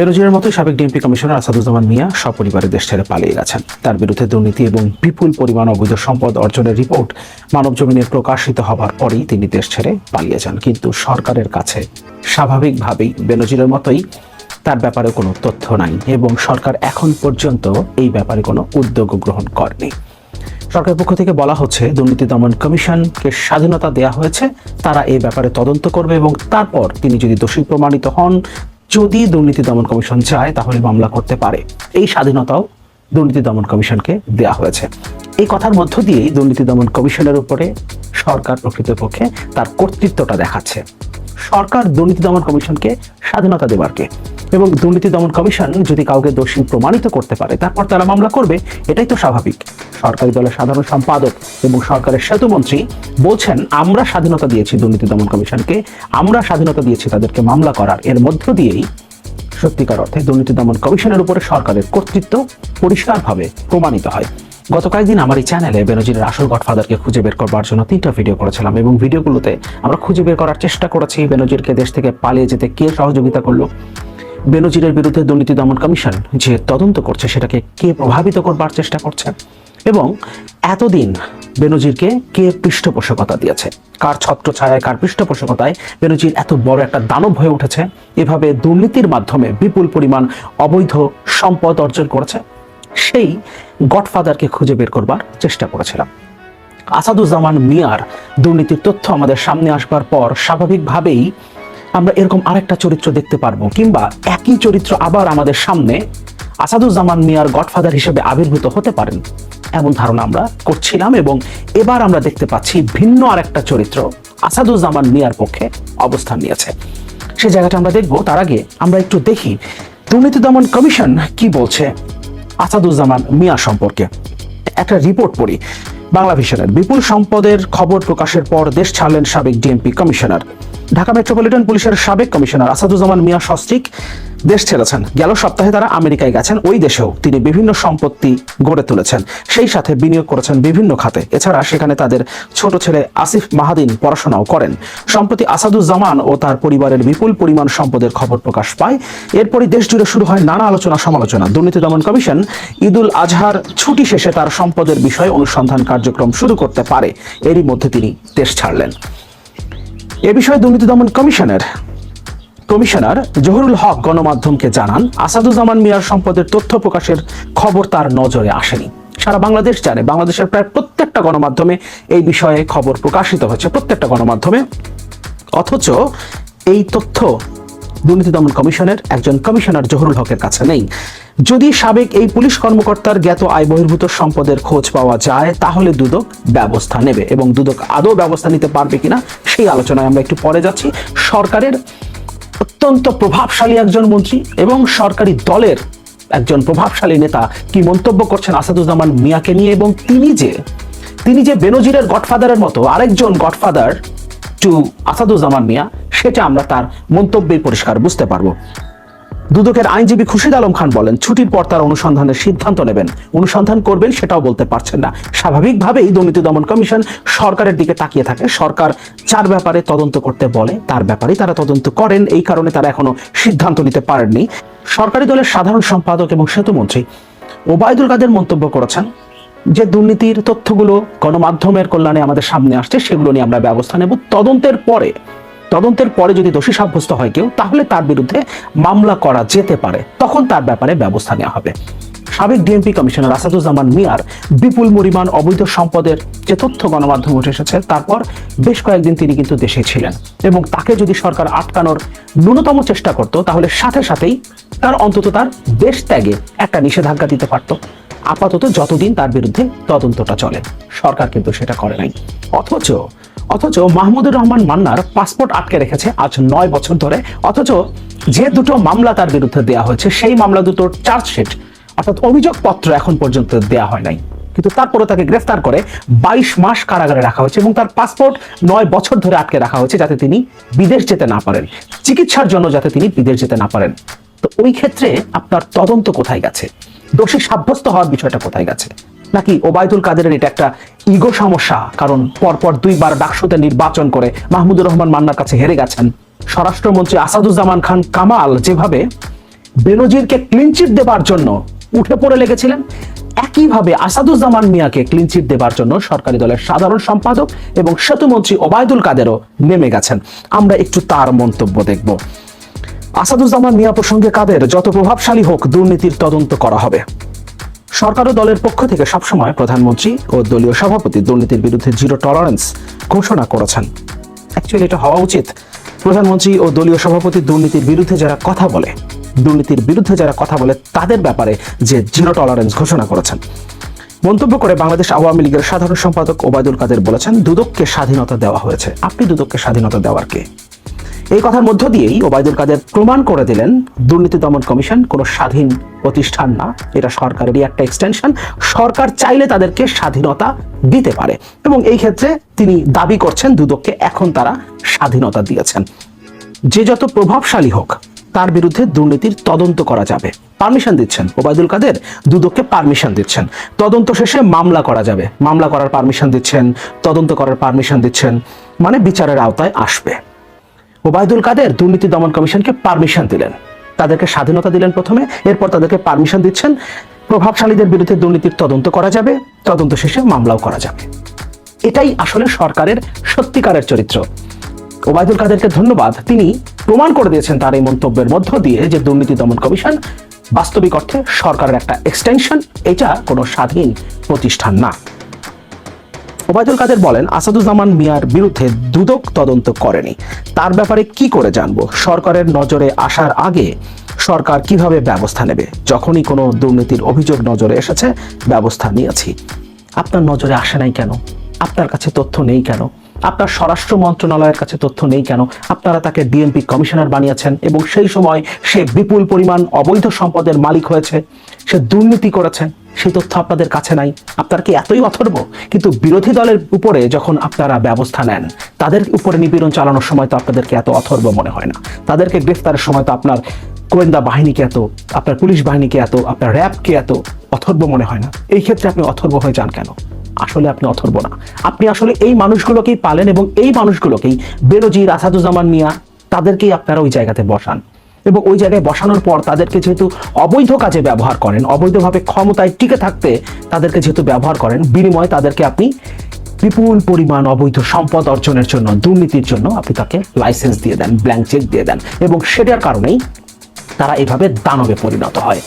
বেরোজিরের মতো সাবেক DMP commissioner Asaduzzaman মিয়া সপরিবারে দেশ ছেড়ে পালিয়ে গেছেন। তার বিরুদ্ধে দুর্নীতি এবং বিপুল পরিমাণ অবৈধ সম্পদ অর্জনের রিপোর্ট মানব জমিনে প্রকাশিত হবার পরেই তিনি দেশ ছেড়ে পালিয়ে যান। কিন্তু সরকারের কাছে স্বাভাবিকভাবেই বেনজিরের মতোই তার ব্যাপারে কোনো তথ্য নাই এবং সরকার এখন পর্যন্ত এই ব্যাপারে কোনো উদ্যোগ গ্রহণ করেনি। সরকারের পক্ষ থেকে বলা হচ্ছে, দুর্নীতি দমন কমিশনকে স্বাধীনতা দেওয়া হয়েছে, তারা এই ব্যাপারে তদন্ত করবে এবং তারপর তিনি যদি দোষী প্রমাণিত হন যদি দুর্নীতি দমন কমিশন চায়, তাহলে মামলা করতে পারে। এই স্বাধীনতাও দুর্নীতি দমন কমিশনকে দেওয়া হয়েছে। এই কথার মধ্য দিয়েই দুর্নীতি দমন কমিশনের উপরে সরকার প্রকৃতপক্ষে তার কর্তৃত্বটা দেখাচ্ছে। সরকার দুর্নীতি দমন কমিশনকে স্বাধীনতা দেবার কে এবং দুর্নীতি দমন কমিশন যদি কাউকে দোষী প্রমাণিত করতে পারে, তারপর তারা মামলা করবে, এটাই তো স্বাভাবিক। সরকারি দলের সাধারণ সম্পাদক এবং সরকারের সেতুমন্ত্রী বলছেন, আমরা স্বাধীনতা দিয়েছি দুর্নীতি দমন কমিশনকে, আমরা স্বাধীনতা দিয়েছি তাদেরকে মামলা করার। এর মধ্য দিয়েই সত্যিকার অর্থে দুর্নীতি দমন কমিশনের উপরে সরকারের কর্তৃত্ব পরিষ্কারভাবে প্রমাণিত হয়। গত কয়েকদিন আমার এই চ্যানেলে বেনজিরের আসল গডফাদারকে খুঁজে বের করবার জন্য তিনটা ভিডিও করেছিলাম এবং ভিডিওগুলোতে আমরা খুঁজে বের করার চেষ্টা করেছি। বেনজিরকে দেশ থেকে পালিয়ে যেতে কে সহযোগিতা করল? বেনজিরের বিরুদ্ধে দুর্নীতি দমন কমিশন যে তদন্ত করছে সেটাকে কে প্রভাবিত করবার চেষ্টা করছে? এবং এতদিন বেনজিরকে কে পৃষ্ঠপোষকতা দিয়েছে? কার ছত্র ছায়ায় কার পৃষ্ঠপোষকতায় বেনজির এত বড় একটা দানব হয়ে উঠেছে? এভাবে দুর্নীতির মাধ্যমে বিপুল পরিমাণ অবৈধ সম্পদ অর্জন করেছে? সেই গডফাদারকে খুঁজে বের করবার চেষ্টা করেছিলাম। আসাদুজ্জামান মিয়ার দুর্নীতির তথ্য আমাদের সামনে আসবার পর স্বাভাবিকভাবেই আমরা এরকম আরেকটা চরিত্র দেখতে পারব, কিংবা একই চরিত্র আবার আমাদের সামনে আসাদুজ্জামান মিয়ার গডফাদার হিসেবে আবির্ভূত হতে পারেন। এমন ধারণা আমরা করছিলাম এবং এবার আমরা দেখতে পাচ্ছি ভিন্ন আরেকটা চরিত্র আসাদুজ্জামান মিয়ার পক্ষে অবস্থান নিয়েছে। সেই জায়গাটা আমরা দেখব, তার আগে আমরা একটু দেখি। দুর্নীতি দমন কমিশন কি বলছে আসাদুজ্জামান মিয়া সম্পর্কে? একটা রিপোর্ট পড়ি। বাংলা ভিশনের বিপুল সম্পদের খবর প্রকাশের পর দেশ ছাড়লেন সাবেক ডিএমপি কমিশনার। ঢাকা মেট্রোপলিটন পুলিশের সাবেক কমিশনার আসাদুজ্জামান মিয়া সস্ত্রিক দেশ ছেড়েছেন। গেল সপ্তাহে তারা আমেরিকায় গেছেন, ওই দেশেও তিনি বিভিন্ন সম্পত্তি গড়ে তুলেছেন। সেই সাথে বিনিয়োগ করেছেন বিভিন্ন খাতে। এছাড়া সেখানে তাদের ছোট ছেলে আসিফ মাহাদিন পড়াশোনাও করেন। সম্প্রতি আসাদুজ্জামান ও তার পরিবারের বিপুল পরিমাণ সম্পদের খবর প্রকাশ পায়। এরপরই দেশ জুড়ে শুরু হয় নানা আলোচনা সমালোচনা। দুর্নীতি দমন কমিশন ঈদুল আজহার ছুটি শেষে তার সম্পদের বিষয়ে অনুসন্ধান কার্যক্রম শুরু করতে পারে। এরই মধ্যে তিনি দেশ ছাড়লেন। এ বিষয়ে দুর্নীতি দমন কমিশনের কমিশনার জহুরুল হক গণমাধ্যমকে জানান, আসাদুজ্জামান মিয়ার সম্পদের তথ্য প্রকাশের খবর তার নজরে আসেনি। সারা বাংলাদেশ জানে, বাংলাদেশের প্রায় প্রত্যেকটা গণমাধ্যমে এই বিষয়ে খবর প্রকাশিত হয়েছে, প্রত্যেকটা গণমাধ্যমে। অথচ এই তথ্য দুর্নীতি দমন কমিশনের একজন কমিশনার জহুরুল হকের কাছে নেই। যদি সাবেক এই পুলিশ কর্মকর্তার জ্ঞাত আয় বহির্ভূত সম্পদের খোঁজ পাওয়া যায়, তাহলে দুদক ব্যবস্থা নেবে এবং দুদক আদৌ ব্যবস্থা নিতে পারবে কিনা সেই আলোচনায় আমরা একটু পরে যাচ্ছি। সরকারের অত্যন্ত প্রভাবশালী একজন মন্ত্রী এবং সরকারি দলের একজন প্রভাবশালী নেতা কি মন্তব্য করছেন আসাদুজ্জামান মিয়াকে নিয়ে এবং তিনি যে তিনি যে বেনজিরের গডফাদারের মতো আরেকজন গডফাদার টু আসাদুজ্জামান মিয়া, সেটা আমরা তার মন্তব্যে পরিষ্কার বুঝতে পারব। দুদকের আইনজীবী খুরশিদ আলম খান বলেন, ছুটির পর তার অনুসন্ধানের সিদ্ধান্ত নেবেন। অনুসন্ধান করবেন সেটাও বলতে পারছেন না। স্বাভাবিকভাবেই দুর্নীতি দমন কমিশন সরকারের দিকে তাকিয়ে থাকে। সরকার চার ব্যাপারে তদন্ত করতে বলে, তার ব্যাপারে তারা তদন্ত করেন। এই কারণে তারা এখনও সিদ্ধান্ত নিতে পারেননি। সরকারি দলের সাধারণ সম্পাদক এবং সেতুমন্ত্রী ওবায়দুল কাদের মন্তব্য করেছেন যে দুর্নীতির তথ্যগুলো গণমাধ্যমের কল্যাণে আমাদের সামনে আসছে, সেগুলো নিয়ে আমরা ব্যবস্থা নেব। তদন্তের পরে তদন্তের পরে যদি দোষী সাব্যস্ত হয় কেউ, তাহলে তার বিরুদ্ধে মামলা করা যেতে পারে। তখন তার ব্যাপারে ব্যবস্থা নেওয়া হবে। সাবেক ডিএমপি কমিশনার আসাদুজ্জামান মিয়ার বিপুল পরিমাণ অবৈধ সম্পদের যে তথ্য গণমাধ্যমে উঠে এসেছে, তারপর বেশ কয়েকদিন তিনি কিন্তু দেশে ছিলেন এবং তাকে যদি সরকার আটকানোর ন্যূনতম চেষ্টা করত, তাহলে সাথে সাথেই তার অন্তত তার দেশ ত্যাগে একটা নিষেধাজ্ঞা দিতে পারত। আপাতত যতদিন তার বিরুদ্ধে তদন্তটা চলে, সরকার কিন্তু সেটা করে নাই। অথচ অথচ মাহমুদুর রহমান মান্নার পাসপোর্ট আটকে রেখেছে আজ নয় বছর ধরে। অথচ যে দুটো মামলা তার বিরুদ্ধে দেওয়া হয়েছে, সেই মামলা দুটোর চার্জশিট, অর্থাৎ অভিযোগ পত্র এখন পর্যন্ত দেওয়া হয় নাই। কিন্তু তারপরে তাকে গ্রেফতার করে বাইশ মাস কারাগারে রাখা হয়েছে এবং তার পাসপোর্ট নয় বছর ধরে আটকে রাখা হয়েছে যাতে তিনি বিদেশ যেতে না পারেন। চিকিৎসার জন্য যাতে তিনি বিদেশ যেতে না পারেন। তো ওই ক্ষেত্রে আপনার তদন্ত কোথায় গেছে? দোষী সাব্যস্ত হওয়ার বিষয়টা কোথায় গেছে? নাকি ওবায়দুল কাদেরের এটা একটা ইগো সমস্যা? কারণ পরপর দুইবার ডাকসুতে নির্বাচন করে মাহমুদুর রহমান মান্নার কাছে হেরে গেছেন। স্বরাষ্ট্রমন্ত্রী আসাদুজ্জামান খান কামাল যেভাবে বেনজিরকে ক্লিনচিট দেবার জন্য উঠে পড়ে লেগেছিলেন, একইভাবে আসাদুজ্জামান মিয়াকে ক্লিনচিট দেবার জন্য সরকারি দলের সাধারণ সম্পাদক এবং সেতুমন্ত্রী ওবায়দুল কাদেরও নেমে গেছেন। আমরা একটু তার মন্তব্য দেখব। আসাদুজ্জামান মিয়া প্রসঙ্গে কাদের যত প্রভাবশালী হোক দুর্নীতির তদন্ত করা হবে? সরকার ও দলের পক্ষ থেকে সবসময় প্রধানমন্ত্রী ও দলীয় সভাপতি দুর্নীতির বিরুদ্ধে জিরো টলারেন্স ঘোষণা করেছেন। অ্যাকচুয়ালি এটা হওয়া উচিত। প্রধানমন্ত্রী ও দলীয় সভাপতি দুর্নীতির বিরুদ্ধে যারা কথা বলে, দুর্নীতির বিরুদ্ধে যারা কথা বলে তাদের ব্যাপারে যে জিরো টলারেন্স ঘোষণা করেছেন। মন্তব্য করে বাংলাদেশ আওয়ামী লীগের সাধারণ সম্পাদক ওবায়দুল কাদের বলেছেন, দুদককে স্বাধীনতা দেওয়া হয়েছে। আপনি দুদককে স্বাধীনতা দেওয়ার কে? এই কথার মধ্য দিয়েই ওবায়দুল কাদের প্রমাণ করে দিলেন, দুর্নীতি দমন কমিশন কোনো স্বাধীন প্রতিষ্ঠান না। এটা সরকারেরই একটা এক্সটেনশন সরকার চাইলে তাদেরকে স্বাধীনতা দিতে পারে। এবং এই ক্ষেত্রে তিনি দাবি করছেন, দুদককে এখন তারা স্বাধীনতা দিয়েছেন। যে যত প্রভাবশালী হোক, তার বিরুদ্ধে দুর্নীতির তদন্ত করা যাবে। পারমিশন দিচ্ছেন ওবায়দুল কাদের, দুদককে পারমিশন দিচ্ছেন। তদন্ত শেষে মামলা করা যাবে। মামলা করার পারমিশন দিচ্ছেন, তদন্ত করার পারমিশন দিচ্ছেন। মানে বিচারের আওতায় আসবে। ওবায়দুল কাদের দুর্নীতি দমন কমিশনকে পারমিশন দিলেন। তাদেরকে স্বাধীনতা দিলেন প্রথমে, এরপর তাদেরকে পারমিশন দিচ্ছেন, প্রভাবশালীদের বিরুদ্ধে দুর্নীতির তদন্ত করা যাবে, তদন্ত শেষে মামলাও করা যাবে। এটাই আসলে সরকারের সত্যিকারের চরিত্র। ওবায়দুল কাদেরকে ধন্যবাদ। তিনি প্রমাণ করে দিয়েছেন তার এই মন্তব্যের মধ্য দিয়ে যে দুর্নীতি দমন কমিশন বাস্তবিক অর্থে সরকারের একটা এক্সটেনশন এটা কোনো স্বাধীন প্রতিষ্ঠান না। ওবায়দুল কাদের বলেন, আসাদুজ্জামান মিয়ার বিরুদ্ধে দুদক তদন্ত করেনি। তার ব্যাপারে কি করে জানব? সরকারের নজরে আসার আগে সরকার কীভাবে ব্যবস্থা নেবে? যখনই কোনো দুর্নীতির অভিযোগ নজরে এসেছে, ব্যবস্থা নিয়েছি। আপনার নজরে আসে নাই কেন? আপনার কাছে তথ্য নেই কেন? আপনার স্বরাষ্ট্র মন্ত্রণালয়ের কাছে তথ্য নেই কেন? আপনারা তাকে ডিএমপি কমিশনার বানিয়েছেন এবং সেই সময় সে বিপুল পরিমাণ অবৈধ সম্পদের মালিক হয়েছে, সে দুর্নীতি করেছেন সেই তথ্য আপনাদের কাছে নাই। আপনার কি এতই অথর্ব? কিন্তু বিরোধী দলের উপরে যখন আপনারা ব্যবস্থা নেন, তাদের উপরে নিপীড়ন চালানোর সময় তো আপনাদেরকে এত অথর্ব মনে হয় না। তাদেরকে গ্রেফতারের সময় তো আপনার গোয়েন্দা বাহিনীকে এত, আপনার পুলিশ বাহিনীকে এত, আপনার র্যাবকে এত অথর্ব মনে হয় না। এই ক্ষেত্রে আপনি অথর্ব হয়ে যান কেন? আসলে আপনি অথর্ব না। আপনি আসলে এই মানুষগুলোকেই পালেন এবং এই মানুষগুলোকেই বেরোজির আসাদুজ্জামান মিয়া, তাদেরকেই আপনারা ওই জায়গাতে বসান। এবং ওই জায়গায় বসানোর পর তাদেরকে যেহেতু অবৈধ কাজে ব্যবহার করেন, অবৈধভাবে ক্ষমতায় টিকে থাকতে তাদেরকে যেহেতু ব্যবহার করেন, বিনিময়ে তাদেরকে আপনি বিপুল পরিমাণ অবৈধ সম্পদ অর্জনের জন্য, দুর্নীতির জন্য আপনি তাকে লাইসেন্স দিয়ে দেন ব্ল্যাঙ্ক চেক দিয়ে দেন এবং সেটার কারণেই তারা এভাবে দানবে পরিণত হয়।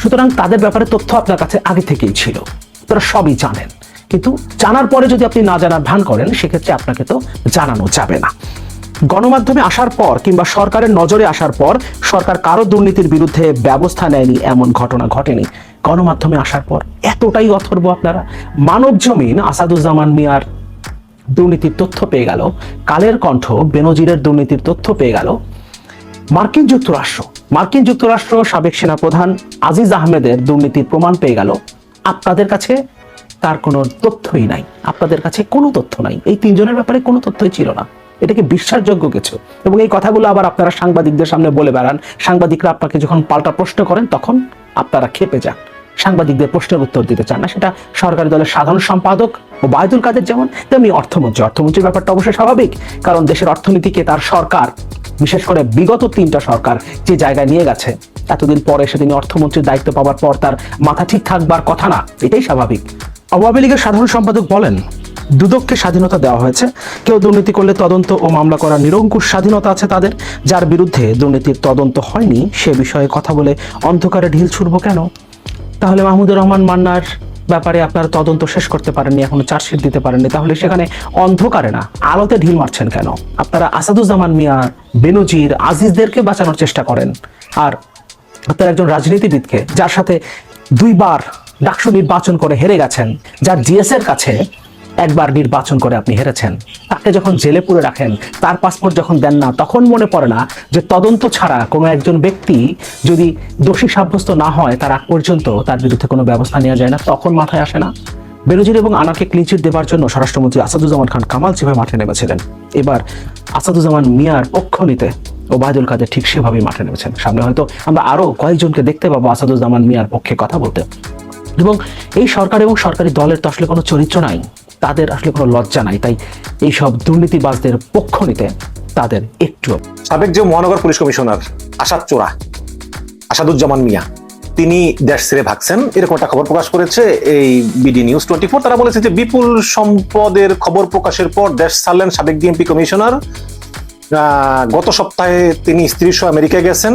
সুতরাং তাদের ব্যাপারে তথ্য আপনার কাছে আগে থেকেই ছিল, তারা সবই জানেন। কিন্তু জানার পরে যদি আপনি না জানার ভান করেন, সেক্ষেত্রে আপনাকে তো জানানো যাবে না। গণমাধ্যমে আসার পর কিংবা সরকারের নজরে আসার পর সরকার কারও দুর্নীতির বিরুদ্ধে ব্যবস্থা নেয়নি, এমন ঘটনা ঘটেনি। গণমাধ্যমে আসার পর এতটাই অথর্ব আপনারা। মানব জমিন আসাদুজ্জামান মিয়ার দুর্নীতির তথ্য পেয়ে গেল, কালের কণ্ঠ বেনজিরের দুর্নীতির তথ্য পেয়ে গেল। মার্কিন যুক্তরাষ্ট্র মার্কিন যুক্তরাষ্ট্র সাবেক সেনাপ্রধান আজিজ আহমেদের দুর্নীতির প্রমাণ পেয়ে গেল। আপনাদের কাছে তার কোনো তথ্যই নাই, আপনাদের কাছে কোনো তথ্য নাই। এই তিনজনের ব্যাপারে কোনো তথ্যই ছিল না। এটাকে বিশ্বাসযোগ্য কিছু। এবং এই কথাগুলো আবার আপনারা সাংবাদিকদের সামনে বলে বেড়ান। সাংবাদিকরা আপনাকে যখন পাল্টা প্রশ্ন করেন, তখন আপনারা খেপে যান। সাংবাদিকদের প্রশ্নের উত্তর দিতে চান না। সেটা সরকারি দলের সাধারণ সম্পাদক ও বায়দুল কাদের যেমন, তেমনি অর্থমন্ত্রী। অর্থমন্ত্রীর ব্যাপারটা অবশ্যই স্বাভাবিক, কারণ দেশের অর্থনীতিকে তার সরকার, বিশেষ করে বিগত তিনটা সরকার যে জায়গায় নিয়ে গেছে, এতদিন পরে এসে তিনি অর্থমন্ত্রীর দায়িত্ব পাওয়ার পর তার মাথা ঠিক থাকবার কথা না। এটাই স্বাভাবিক। আওয়ামী লীগের সাধারণ সম্পাদক বলেন দুদককে স্বাধীনতা দেওয়া হয়েছে। কেউ দুর্নীতি করলে তদন্ত ও মামলা করার নিরঙ্কুশ স্বাধীনতা আছে তাদের। যার বিরুদ্ধে দুর্নীতির তদন্ত হয়নি, সে বিষয়ে কথা বলে অন্ধকারে ঢিল ছুড়ব কেন? তাহলে মাহমুদুর রহমান মান্নার ব্যাপারে আপনারা তদন্ত শেষ করতে পারেননি, এখনও চার্জশিট দিতে পারেননি। তাহলে সেখানে অন্ধকারে না, আলোতে ঢিল মারছেন কেন? আপনারা আসাদুজ্জামান মিয়া, বেনজির, আজিজদেরকে বাঁচানোর চেষ্টা করেন। আর আপনার একজন রাজনীতিবিদকে, যার সাথে দুইবার ডাকসু নির্বাচন করে হেরে গেছেন, যার জিএস এর কাছে একবার নির্বাচন করে আপনি হেরেছেন। তাকে যখন জেলে পুরে রাখেন, তার পাসপোর্ট যখন দেন না, তখন মনে পড়ে না যে তদন্ত ছাড়া কোনো একজন ব্যক্তি যদি দোষী সাব্যস্ত না হয়, তার আগ পর্যন্ত তার বিরুদ্ধে কোনো ব্যবস্থা নেওয়া যায় না, তখন মাথায় আসে না। বেরোজির এবং আনাকে ক্লিনচিট দেওয়ার জন্য স্বরাষ্ট্রমন্ত্রী আসাদুজ্জামান খান কামাল যেভাবে মাঠে নেমেছিলেন, এবার আসাদুজ্জামান মিয়ার পক্ষ নিতে ওবায়দুল কাদের ঠিক সেভাবেই মাঠে নেমেছেন। সামনে হয়তো আমরা আরও কয়েকজনকে দেখতে পাবো আসাদুজ্জামান মিয়ার পক্ষে কথা বলতে। এবং এই সরকার এবং সরকারি দলের তো আসলে কোনো চরিত্র নাই। তাদের আসলে কোনো লজ্জা নাই। তাই এই সব দুর্নীতিবাজদের পক্ষ নিতে তাদের একটু সাবেক যে মহানগর পুলিশ কমিশনার আসাদ চোরা, আসাদুজ্জামান মিয়া, তিনি দেশ ছেড়ে ভাগছেন। এরকম একটা খবর প্রকাশ করেছে এই বিডি নিউজ টোয়েন্টি ফোর। তারা বলেছে যে বিপুল সম্পদের খবর প্রকাশের পর দেশ ছাড়লেন সাবেক ডিএমপি কমিশনার। গত সপ্তাহে তিনি স্ত্রী সহ আমেরিকায় গেছেন।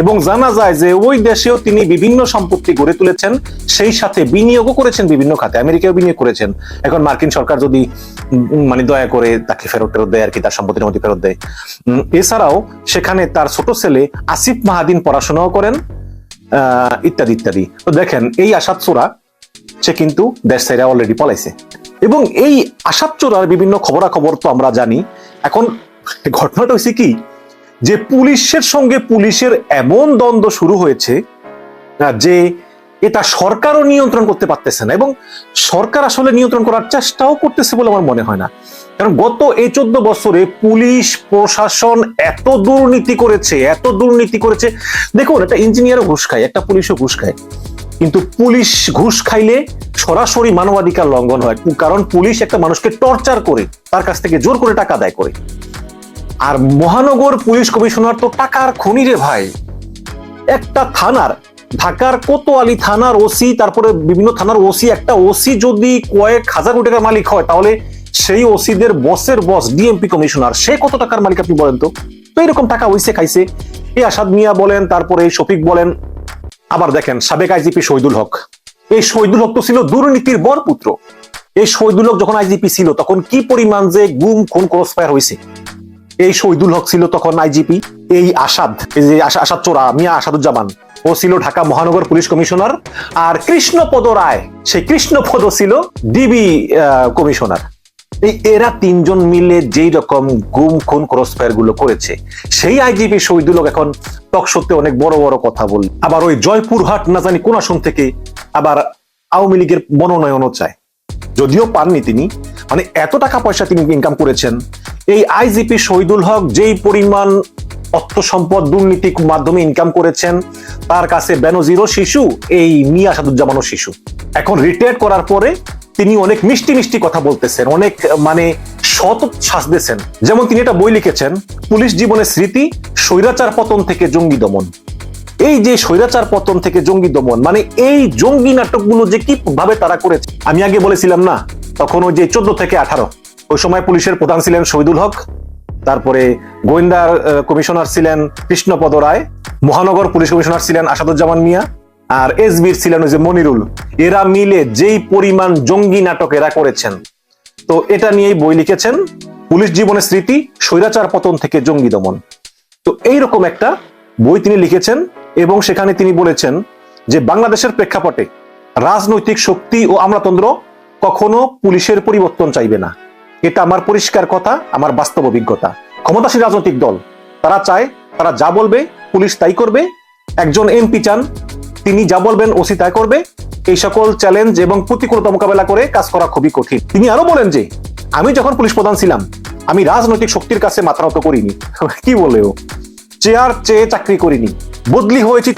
এবং জানা যায় যে ওই দেশেও তিনি বিভিন্ন সম্পত্তি গড়ে তুলেছেন, সেই সাথে বিনিয়োগও করেছেন বিভিন্ন খাতে। আমেরিকাও বিনিয়োগ করেছেন। এখন মার্কিন সরকার যদি মানে দয়া করে তাকে ফেরত টেরত দেয় আর কি, তার সম্পত্তির মধ্যে ফেরত দেয়। এছাড়াও সেখানে তার ছোট ছেলে আসিফ মাহাদিন পড়াশোনাও করেন ইত্যাদি ইত্যাদি। তো দেখেন, এই আসাদ চোরা, সে কিন্তু দেশ ছেড়ে অলরেডি পলাইছে। এবং এই আসাদ চোরার বিভিন্ন খবরাখবর তো আমরা জানি। এখন ঘটনাটা হয়েছে কি যে পুলিশের সঙ্গে পুলিশের এমন দ্বন্দ্ব শুরু হয়েছে যে এটা সরকারও নিয়ন্ত্রণ করতে পারতেছে না এবং সরকার আসলে নিয়ন্ত্রণ করার চেষ্টাও করতেছে বলে আমার মনে হয় না। কারণ গত এই চোদ্দ বছরে পুলিশ, প্রশাসন এত দুর্নীতি করেছে, এত দুর্নীতি করেছে। দেখুন, একটা ইঞ্জিনিয়ারও ঘুষ খায়, একটা পুলিশও ঘুষ খায়। কিন্তু পুলিশ ঘুষ খাইলে সরাসরি মানবাধিকার লঙ্ঘন হয়, কারণ পুলিশ একটা মানুষকে টর্চার করে, তার কাছ থেকে জোর করে টাকা আদায় করে। আর মহানগর পুলিশ কমিশনার তো টাকার খনি রে ভাই। একটা থানার, ঢাকার কোতোয়ালি থানার ওসি, তারপরে বিভিন্ন থানার ওসি, একটা ওসি যদি কয়েক হাজার কোটি টাকার মালিক হয়, তাহলে সেই ওসিদের বসের বস ডিএমপি কমিশনার, সে কত টাকার মালিক আপনি বলেন তো? তো এরকম টাকা হইছে, খাইছে। এই আসাদ মিয়া বলেন, তারপরে এই শফিক বলেন, আবার দেখেন, সাবেক আইজিপি শহীদুল হক। এই শহীদুল হক তো ছিল দুর্নীতির বর পুত্র। এই শহীদুল হক যখন আইজিপি ছিল, তখন কি পরিমাণ যে গুম, খুন ক্রস ফায়ার হয়েছে এই শহীদুল হক ছিল তখন আইজিপি, এই আসাদ, এই যে আসাদ চোরা, মিয়া আসাদুজ্জামান। ও ছিল ঢাকা মহানগর পুলিশ কমিশনার। আর কৃষ্ণপদ রায়, সেই কৃষ্ণপদ ছিল ডিবি কমিশনার। এই এরা তিনজন মিলে যেই রকম গুম, খুন ক্রসফায়ারগুলো করেছে, সেই আইজিপি শহীদুল হক এখন টক সত্যি অনেক বড় বড় কথা বল আবার ওই জয়পুরহাট না জানি কোন আসন থেকে আবার আওয়ামী লীগের মনোনয়নও চায়। যদিও পাননি তিনি মানে এত টাকা পয়সা তিনি ইনকাম করেছেন। এই আইজিপি শহীদুল হক যেই পরিমাণ অর্থ সম্পদ দুর্নীতির মাধ্যমে ইনকাম করেছেন, তার কাছে বেনজিরও শিশু, এই মিয়া সাদুজ্জামানও শিশু। এখন রিটায়ার করার পরে তিনি অনেক মিষ্টি মিষ্টি কথা বলতেছেন, অনেক মানে সৎ সাজতেছেন যেমন তিনি এটা বই লিখেছেন, পুলিশ জীবনের স্মৃতি, স্বৈরাচার পতন থেকে জঙ্গি দমন। এই যে স্বৈরাচার পতন থেকে জঙ্গি দমন মানে এই জঙ্গি নাটকগুলো যে কি ভাবে তারা করেছে, আমি আগে বলেছিলাম না, তখন ওই যে চোদ্দ থেকে আঠারো, ওই সময় পুলিশের প্রধান ছিলেন শহীদুল হক, তারপরে গোয়েন্দার কমিশনার ছিলেন কৃষ্ণপদ রায়, মহানগর পুলিশ কমিশনার ছিলেন আসাদুজ্জামান মিয়া, আর এসবির ছিলেন ওই যে মনিরুল। এরা মিলে যেই পরিমাণ জঙ্গি নাটক এরা করেছেন। তো এটা নিয়েই বই লিখেছেন, পুলিশ জীবনের স্মৃতি, স্বৈরাচার পতন থেকে জঙ্গি দমন। তো এইরকম একটা বই তিনি লিখেছেন এবং সেখানে তিনি বলেছেন যে বাংলাদেশের প্রেক্ষাপটে রাজনৈতিক শক্তি ও আমলাতন্ত্র কখনো পুলিশের পরিবর্তন চাইবে না। এটা আমার পরিষ্কার কথা, আমার বাস্তব অভিজ্ঞতা। ক্ষমতাসীন রাজনৈতিক দল, তারা চায়, তারা যা বলবে, পুলিশ তাই করবে। একজন এমপি চান, তিনি যা বলবেন ওসি তাই করবে। এই সকল চ্যালেঞ্জ এবং প্রতিকূলতা মোকাবেলা করে কাজ করা খুবই কঠিন। তিনি আরও বলেন যে, আমি যখন পুলিশ প্রধান ছিলাম, আমি রাজনৈতিক শক্তির কাছে মাথা নত করিনি। কি বলে ও? চেয়ার চেয়ে চাকরি করিনি। বদলি হয়েছি